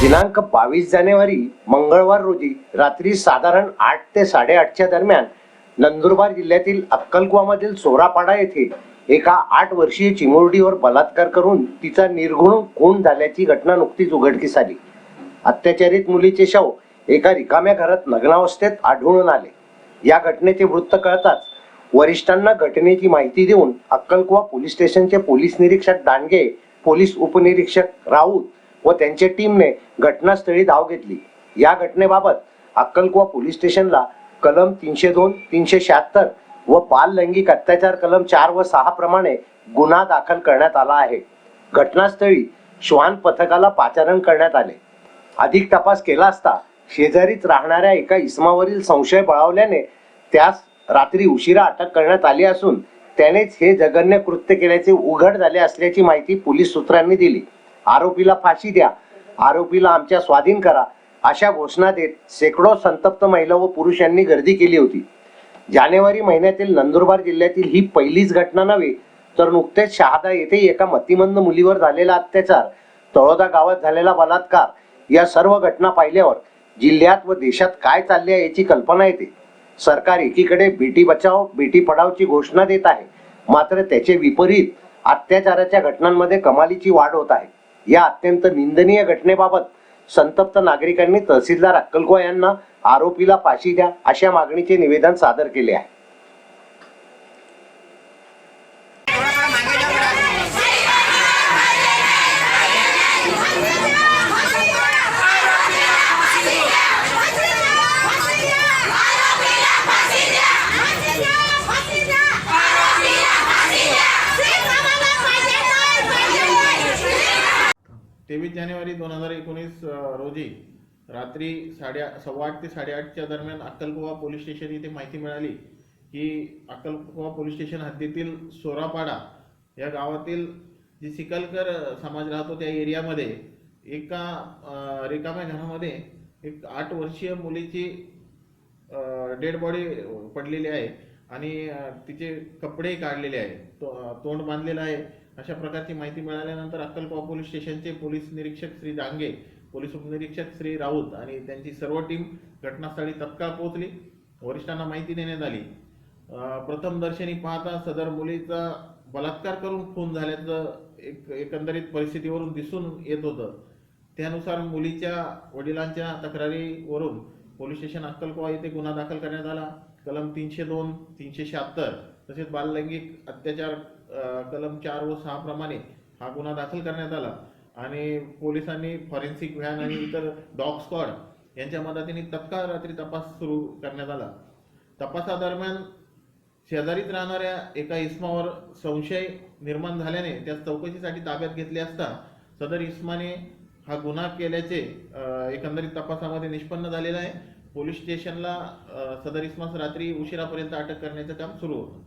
दिनांक बावीस जानेवारी मंगळवार रोजी रात्री साधारण आठ ते साडेआठच्या दरम्यान नंदुरबार जिल्ह्यातील अक्कलकुवामधील सोरापाडा येथे एका आठ वर्षीय चिमुरडीवर बलात्कार करून तिचा निर्घुण खून झाल्याची घटना नुकतीच उघडकीस आली. अत्याचारित मुलीचे शव एका रिकाम्या घरात नग्नावस्थेत आढळून आले. या घटनेचे वृत्त कळताच वरिष्ठांना घटनेची माहिती देऊन अक्कलकुवा पोलीस स्टेशनचे पोलीस निरीक्षक दांडगे पोलीस उपनिरीक्षक राऊत व त्यांच्या टीमने घटनास्थळी धाव घेतली. या घटनेबाबत अक्कलकुवा पोलीस स्टेशनला कलम तीनशे दोन तीनशे शहात्तर व बाल लैंगिक अत्याचार कलम चार व सहा प्रमाणे गुन्हा दाखल करण्यात आला आहे. घटनास्थळी श्वान पथकाला पाचारण करण्यात आले. अधिक तपास केला असता शेजारीच राहणाऱ्या एका इसमावरील संशय बळावल्याने त्यास रात्री उशिरा अटक करण्यात आली असून त्यानेच हे जघन्य कृत्य केल्याचे उघड झाले असल्याची माहिती पोलीस सूत्रांनी दिली. आरोपीला फाशी द्या. आरोपीला आमच्या स्वाधीन करा. अशा घोषणा देत शेकडो संतप्त महिला व पुरुषांनी गर्दी केली होती. जानेवारी महिन्यातील नंदुरबार जिल्ह्यातील ही पहिलीच घटना नव्हे तर नुकतेच शहादा येथे एका मतिमंद मुलीवर झालेला अत्याचार तळोदा गावात झालेला बलात्कार या सर्व घटना पाहिल्यावर जिल्ह्यात व देशात काय चालले आहे याची कल्पना येते. सरकार एकीकडे बेटी बचाव बेटी पढावची घोषणा देत आहे. मात्र त्याचे विपरीत अत्याचाराच्या घटनांमध्ये कमालीची वाढ होत आहे. या अत्यंत निंदनीय घटनेबाबत संतप्त नागरिकांनी तहसीलदार अक्कलकुवा यांना आरोपीला फाशी द्या अशा मागणीचे निवेदन सादर केले आहे. तेवीस जानेवारी दोन हजार एकोणीस रोजी रात्री साडे सव्वा आठ ते साडेआठच्या दरम्यान अक्कलकुवा पोलीस स्टेशन इथे माहिती मिळाली की अक्कलकुवा पोलीस स्टेशन हद्दीतील सोरापाडा या गावातील जी सिकलकर समाज राहतो त्या एरियामध्ये एका रिकाम्या घरामध्ये एक आठ वर्षीय मुलीची डेड बॉडी पडलेली आहे आणि तिचे कपडे काढलेले आहे तो तोंड बांधलेलं आहे. अशा प्रकारची माहिती मिळाल्यानंतर अक्कलकोवा पोलीस स्टेशनचे पोलीस निरीक्षक श्री डांगे पोलीस उपनिरीक्षक श्री राऊत आणि त्यांची सर्व टीम घटनास्थळी तत्काळ पोहोचली. वरिष्ठांना माहिती देण्यात आली. प्रथमदर्शनी पाहता सदर मुलीचा बलात्कार करून खून झाल्याचं एक एकंदरीत परिस्थितीवरून दिसून येत होतं. त्यानुसार मुलीच्या वडिलांच्या तक्रारीवरून पोलीस स्टेशन अक्कलकोवा येथे गुन्हा दाखल करण्यात आला. कलम तीनशे दोन तीनशे शहात्तर तसेच बाललैंगिक अत्याचार कलम चार व सहा प्रमाणे हा गुन्हा दाखल करण्यात आला. आणि पोलिसांनी फॉरेन्सिक व्हॅन आणि इतर डॉग स्क्वॉड यांच्या मदतीने तत्काळ रात्री तपास सुरू करण्यात आला. तपासादरम्यान शेजारीत राहणाऱ्या एका इस्मावर संशय निर्माण झाल्याने त्या चौकशीसाठी ताब्यात घेतले असता सदर इस्माने हा गुन्हा केल्याचे एकंदरीत तपासामध्ये निष्पन्न झालेलं आहे. पोलीस स्टेशनला सदर इस्मास रात्री उशिरापर्यंत अटक करण्याचं काम सुरू होतं.